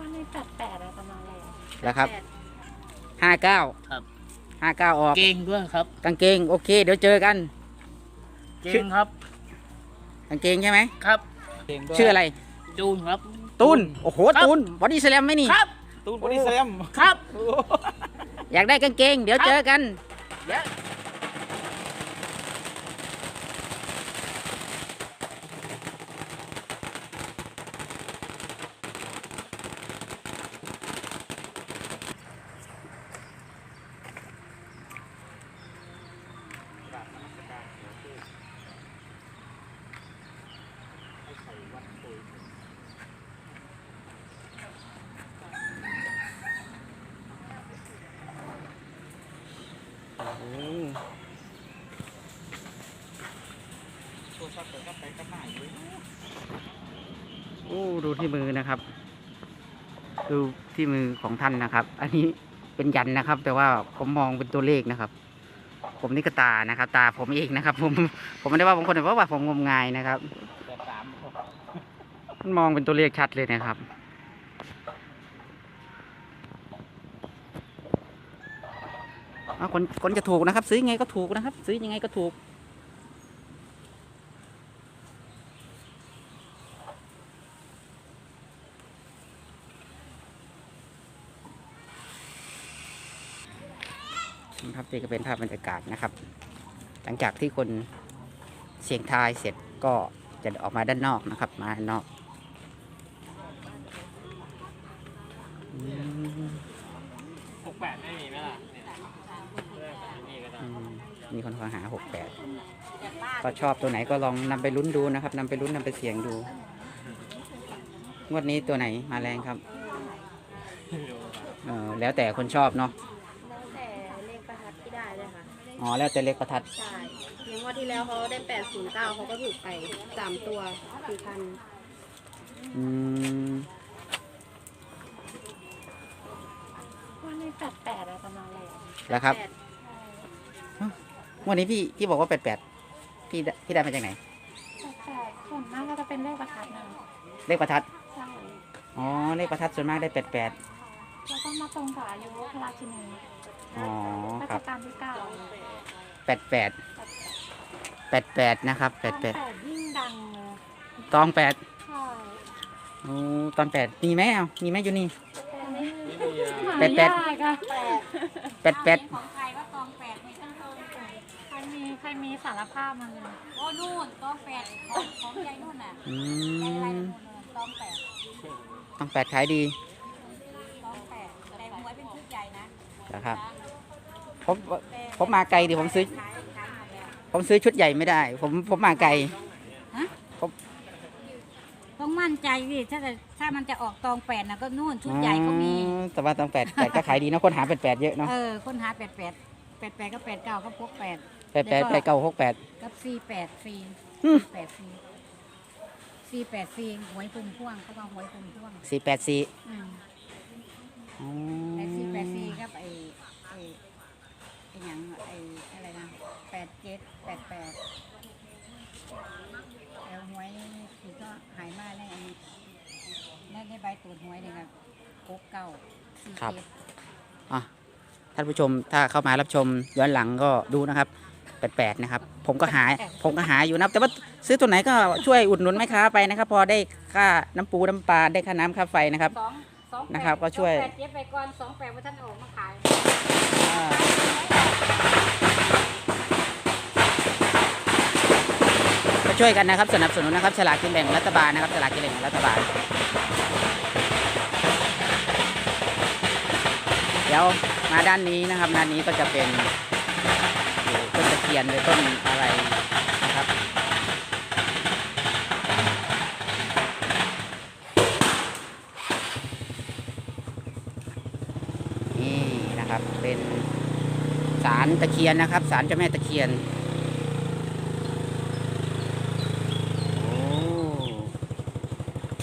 วันนี้แปดแปดอะไรประมาณอะไรแล้วครับห้าเก้าครับ ห้าเก้าออกเก่งด้วยครับ กางเกงโอเค เดี๋ยวเจอกัน เก่งครับ กางเกงใช่ไหมครับชื่ออะไร จูนครับ ตูนโอ้โหครับ ตูนบอดี้สแลมไหมนี่ ครับ ตูนบอดี้แซมครับ อยากได้กางเกง เดี๋ยวครับ เจอกัน เดี๋ยว ดูที่มือของท่านนะครับ อันนี้เป็นยันนะครับ แต่ว่าผมมองเป็นตัวเลขนะครับ ผมนี่ก็ตานะครับ ตาผมเองนะครับ ผมผมไม่ได้ว่าผมคนเพราะว่าผมงมงายนะครับมันมองเป็นตัวเลขชัดเลยนะครับคนคนจะถูกนะครับ ซื้อยังไงก็ถูกนะครับ ซื้อยังไงก็ถูก นะครับนี่ก็เป็นภาพบรรยากาศนะครับ หลังจากที่คนเสียงทายเสร็จก็จะออกมาด้านนอกนะครับ มาด้านนอกอืมหกแปดไม่มีไหมล่ะเนี่ยเลือกแบบนี้ก็ได้อืมมีคนขอหาหกแปดก็ชอบตัวไหนก็ลองนำไปลุ้นดูนะครับนำไปลุ้นนำไปเสี่ยงดูงวดนี้ตัวไหนมาแรงครับไม่รู้เออแล้วแต่คนชอบเนาะ อ๋อแล้วแต่เล็กประทัด ใช่อยังว่าที่แล้วเขาได้แปดศูนย์เก้าเขาก็ถูกไปสามตัวสี่พันอืม วันนี้แปดแปดอะไรประมาณอะไรแล้วครับแปดงวันนี้พี่พี่บอกว่าแปดแปดพี่ได้พี่ได้มาจากไหน แปดแปดส่วนมากก็จะเป็นเลขประทัดนะเลขประทัด ใช่อ๋อเลขประทัดส่วนมากได้แปดแปด แล้วก็มาตรงกับอายุพระราชินีอ๋อรัครัชบกาลที่เก้าแปดแปดแปดแปดนะครับแปดแปดแปดยิ่งดังเลยตองแปดใช่โอ้ตอนแปดมีไหมเอามีไหมอยู่นี่ แต่ไม่แปดแปด หายากอะแปดแปดแปดของใครก็ตองแปดมีทั้งตองแปดใครมีใครมีสารภาพมาเลยโอ้นู่นตองแปดของของยายนู่นน่ะอืยายอะไรมนู่นตองแปดตองแปดขายดี ตองแปดแต่หวยเป็นชุดใหญ่ นะนะครับผมผมมาไกลดิผมซื้อขายขายหมดแล้วผมซื้อชุดใหญ่ไม่ได้ ผมผมมาไกล ต้องมั่นใจดิถ้าจะถ้ามันจะออกตองแปดนะก็นู่นชุดใหญ่ก็มี อ๋อแต่ว่าตองแปดแปดก็ขายดีนะคนหาแปดแปดเยอะเนาะเออ คนหาแปดแปดแปดแปดก็แปดเก้าก็พวกแปด แปดแปดแปดเก้าหกแปด กับสี่แปดสี่อืม แปดสี่สี่แปดสี่หวยพุ่มพ่วงเขาบอกหวยพุ่มพ่วงสี่แปดสี่อืม อ๋อไอ้สี่แปดสี่ครับไอ้ไอ้ไอ้หยังไอ้อะไรนะแปดเจ็ดแปดแปดแล้วหวยคือก็หายมาในอันนี้ในในใบตรวจหวยเนี่ยครับโคกเก้าสี่เจ็ดท่านผู้ชมถ้าเข้ามารับชมย้อนหลังก็ดูนะครับแปดแปดนะครับ ผมก็หาผมก็หาอยู่นะครับ แต่ว่าซื้อตัวไหนก็ช่วยอุดหนุนแม่ค้าไปนะครับ พอได้ค่าน้ำปูน้ำปลาได้ค่าน้ำค่าไฟนะครับ สองสองแปด นะครับก็ช่วยสองแปดเจ็ดไปก่อนสองแปดว่าท่านออกมาขายอ่าก็ช่วยกันนะครับสนับสนุนนะครับฉลากกินแบ่งรัฐบาลนะครับฉลากกินแบ่งรัฐบาล เดี๋ยวมาด้านนี้นะครับด้านนี้ก็จะเป็นต้นตะเคียนหรือต้นอะไร เป็นสารตะเคียนนะครับ สารเจ้าแม่ตะเคียนโอ้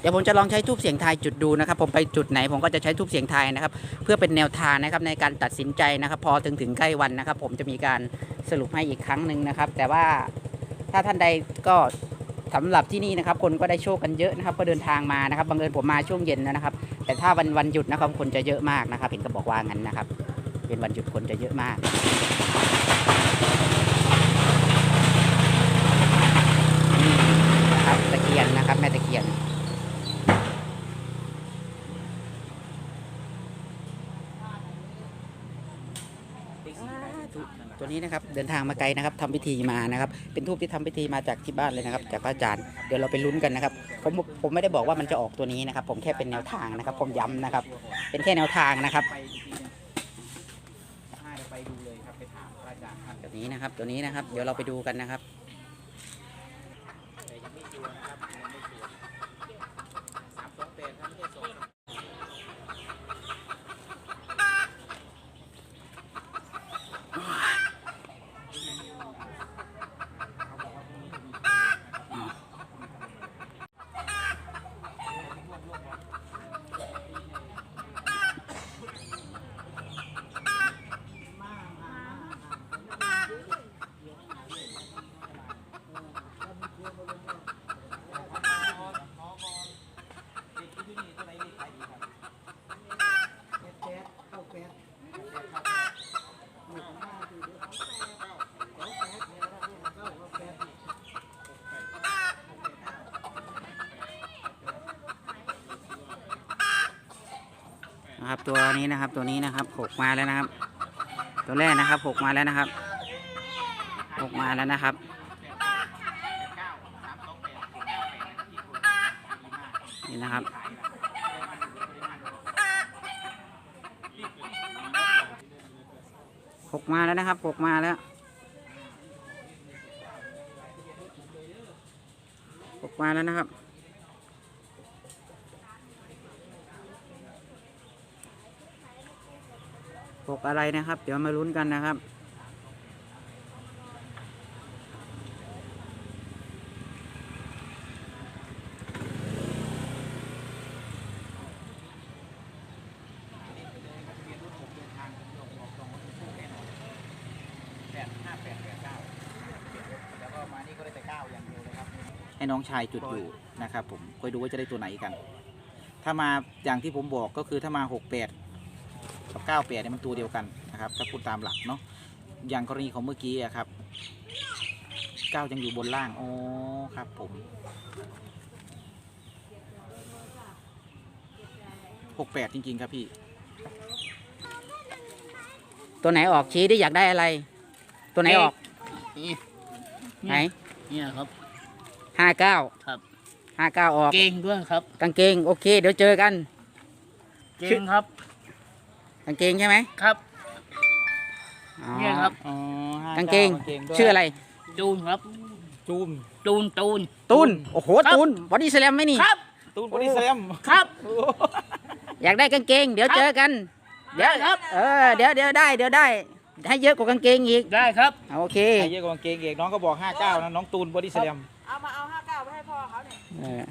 เดี๋ยวผมจะลองใช้ทูบเสียงทายจุดดูนะครับ ผมไปจุดไหนผมก็จะใช้ทูบเสียงทายนะครับ เพื่อเป็นแนวทางนะครับในการตัดสินใจนะครับ พอถึงถึงใกล้วันนะครับ ผมจะมีการสรุปให้อีกครั้งหนึ่งนะครับ แต่ว่าถ้าท่านใดก็สำหรับที่นี่นะครับ คนก็ได้โชคกันเยอะนะครับ ก็เดินทางมานะครับบังเอิญผมมาช่วงเย็นนะครับ แต่ถ้าวันวันหยุดนะครับ คนจะเยอะมากนะครับเห็นก็บอกว่างั้นนะครับ เป็นวันหยุดคนจะเยอะมากนี่นะครับตะเคียนนะครับ แม่ตะเคียนตัวนี้นะครับเดินทางมาไกลนะครับทำพิธีมานะครับ เป็นทูบที่ทำพิธีมาจากที่บ้านเลยนะครับ จากพระอาจารย์เดี๋ยวเราไปลุ้นกันนะครับผมผมไม่ได้บอกว่ามันจะออกตัวนี้นะครับ ผมแค่เป็นแนวทางนะครับ ผมย้ำนะครับ เป็นแค่แนวทางนะครับไปดูเลยครับไปถามพระอาจารย์ตัว นี้นะครับ ตัวนี้นะครับ เดี๋ยวเราไปดูกันนะครับ นะครับ ตัวนี้นะครับ ตัวนี้นะครับหกมาแล้วนะครับ ตัวแรกนะครับหกมาแล้วนะครับหกมาแล้วนะครับนี่นะครับหกมาแล้วนะครับหกมาแล้วหกมาแล้วนะครับ หกอะไรนะครับ เดี๋ยวมาลุ้นกันนะครับ ให้น้องชายจุดอยู่นะครับผมคอยดูว่าจะได้ตัวไหนกัน ถ้ามาอย่างที่ผมบอกก็คือถ้ามาห กแปดกับเก้าแปดเนี่ยมันตัวเดียวกันนะครับถ้าพูดตามหลักเนาะอย่างกรณีของเมื่อกี้อะครับเก้ายังอยู่บนล่างอ๋อครับผมหกแปดจริง ๆ ครับพี่ ตัวไหนออกชี้ได้อยากได้อะไร ตัวไหนออกนี่ไหนเนี่ยครับห้าเก้าครับห้าเก้าออกเก่งด้วยครับ กางเกง โอเค เดี๋ยวเจอกัน เก่งครับกางเกงใช่ไหมครับ อ๋อเนี่ยครับ อ๋อกางเกง ด้วยชื่ออะไร จูนครับ จูนจูนตูน ตูน โอ้โห ครับ ตูนบอดี้สแลมไหมนี่ ครับ ตูนบอดี้สแลมครับ อยากได้กางเกง เดี๋ยวครับเจอกัน เดี๋ยวได้ครับ เออ เดี๋ยวเดี๋ยวได้ เดี๋ยวได้ ให้เยอะกว่ากางเกงอีก ได้ครับ โอเคใครเยอะกว่ากางเกงเอกน้องก็บอก 59 นะ น้องตูนบอดี้สแลมเอามาเอาห้าเก้าไปให้พ่อเขาเนี่ยเออ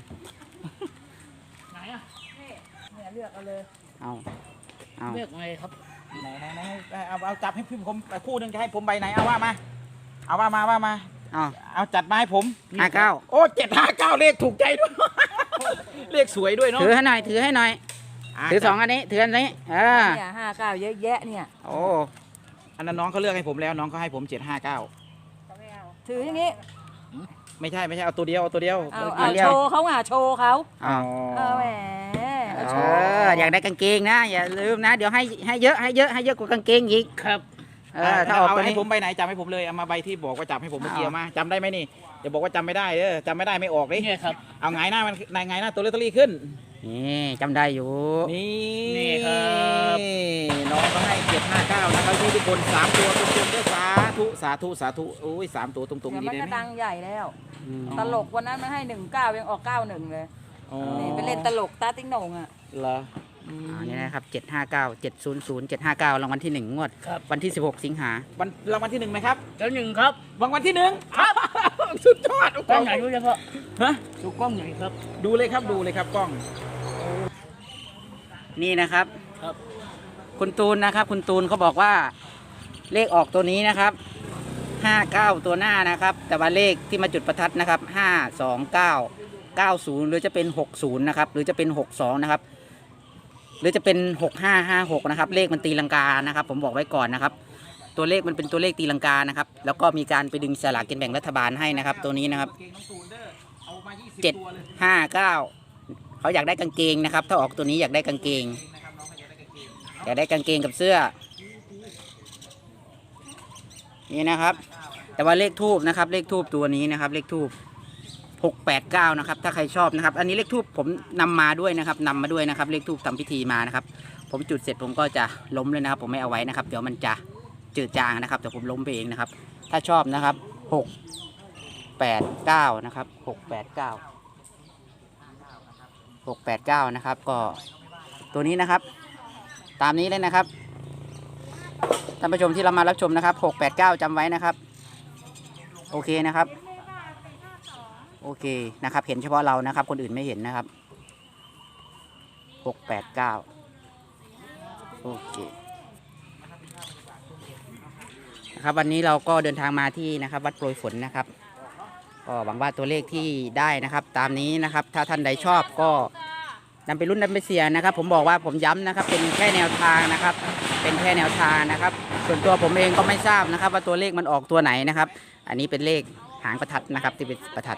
ไหนอะเนี่ยเลือก เอาเลยเอาเอาเลือกไงครับไหนไหนไหนเอาเอาจับให้พี่ผมคู่หนึ่งจะให้ผมใบไหนเอาว่ามา เอาว่ามาว่ามาเอาเอาจัดมาให้ผมห้าเก้าโอ้เจ็ดห้าเก้าเลขถูกใจด้วยเลขสวยด้วยเนาะถือให้หน่อยถือให้หน่อยะถือสองอันนี้ถืออันนี้เออเนี่ยห้าเก้าเยอะแยะเนี่ยโอ้อันนั้นน้องเขาเลือกให้ผมแล้วน้องเขาให้ผมเจ็ดห้าเก้าถืออย่างงี้ไม่ใช่ไม่ใช่เอาตัวเดียวเอาตัวเดียวเอาเอาโชว์เขาอะโชว์เขาเอาเออแหม เอาโชเอว์ออยากได้กางเกงนะ อย่าลืมนะ เดี๋ยวให้ให้เยอะให้เยอะให้เยอะกว่ากางเกงอีก ครับเออถ้าออกตัวให้นี้ ผมใบไหนจำให้ผมเลยเอามาใบที่บอกว่าจับให้ผมเมื่อกี้เอาเอามาจำได้ไหมนี่อย่าบอกว่าจำไม่ได้เออจำไม่ได้ไม่ออกเลยเนี่ยครับ เอาไงหน้ามันไงหน้าตัวเลตเตอรี่ขึ้น นี่จำได้อยู่ นี่นี่ครับ น้องก็ให้เจ็ดห้าเก้านะครับที่ทุกคนสามตัวตรงๆด้วยสาธุสาธุสาธุโอ้ยสามตัวตรงๆเดี๋ยวดีมันเลยก็ไหมดังใหญ่แล้ว อืมตลกวันนั้นมันให้หนึ่งเก้ายังออกเก้าหนึ่งเลย อ๋อนี่ไปเล่นตลกตาติ๊งโหน่งอะ เหรออืม อันนี้นะครับเจ็ดห้าเก้าเจ็ดศูนย์ศูนย์เจ็ดห้าเก้ารางวัลที่หนึ่งงวด ครับ วันที่สิบหกสิงหา วันรางวัลที่หนึ่งไหมครับแล้วหนึ่งครับรางวัลที่หนึ่งครับสุดยอดกล้องไหนดูเลยพ่อฮะดูกล้องไหนครับ ดูเลยครับดูเลยครับกล้อง นี่นะครับ ครับ คุณตูนนะครับ คุณตูนเขาบอกว่าเลขออกตัวนี้นะครับห้าเก้าตัวหน้านะครับ แต่ว่าเลขที่มาจุดประทัดนะครับห้าสองเก้าเก้าศูนย์หรือจะเป็นหกศูนย์นะครับ หรือจะเป็นหกสองนะครับ หรือจะเป็นหกห้าห้าหกนะครับ เลขมันตีลังกานะครับ ผมบอกไว้ก่อนนะครับ ตัวเลขมันเป็นตัวเลขตีลังกานะครับ แล้วก็มีการไปดึงสลากกินแบ่งรัฐบาลให้นะครับ ตัวนี้นะครับเจ็ดห้าเก้าเขาอยากได้กางเกงนะครับ ถ้าออกตัวนี้อยากได้กางเกง อยากได้กางเกงกับเสื้อ นี่นะครับ แต่ว่าเลขทูบนะครับ เลขทูบตัวนี้นะครับ เลขทูบ หกแปดเก้านะครับถ้าใครชอบนะครับ อันนี้เลขทูบผมนำมาด้วยนะครับนำมาด้วยนะครับ เลขทูบทำพิธีมานะครับ ผมจุดเสร็จผมก็จะล้มเลยนะครับ ผมไม่เอาไว้นะครับ เดี๋ยวมันจะจืดจางนะครับแต่ผมล้มไปเองนะครับ ถ้าชอบนะครับหกแปดเก้านะครับหกแปดเก้าหกแปดเก้านะครับก็ตัวนี้นะครับ ตามนี้เลยนะครับท่านผู้ชมที่เรามารับชมนะครับหกแปดเก้าจำไว้นะครับ โอเคนะครับ โอเคนะครับ เห็นเฉพาะเรานะครับ คนอื่นไม่เห็นนะครับหกแปดเก้าโอเคนะครับวันนี้เราก็เดินทางมาที่นะครับวัดโปรยฝนนะครับก็หวังว่าตัวเลขที่ได้นะครับ ตามนี้นะครับ ถ้าท่านใดชอบก็นำไปรุ่นนำไปเสียนะครับ ผมบอกว่าผมย้ำนะครับ เป็นแค่แนวทางนะครับ เป็นแค่แนวทางนะครับ ส่วนตัวผมเองก็ไม่ทราบนะครับ ว่าตัวเลขมันออกตัวไหนนะครับ อันนี้เป็นเลขางประทัดนะครับที่เป็นประทัด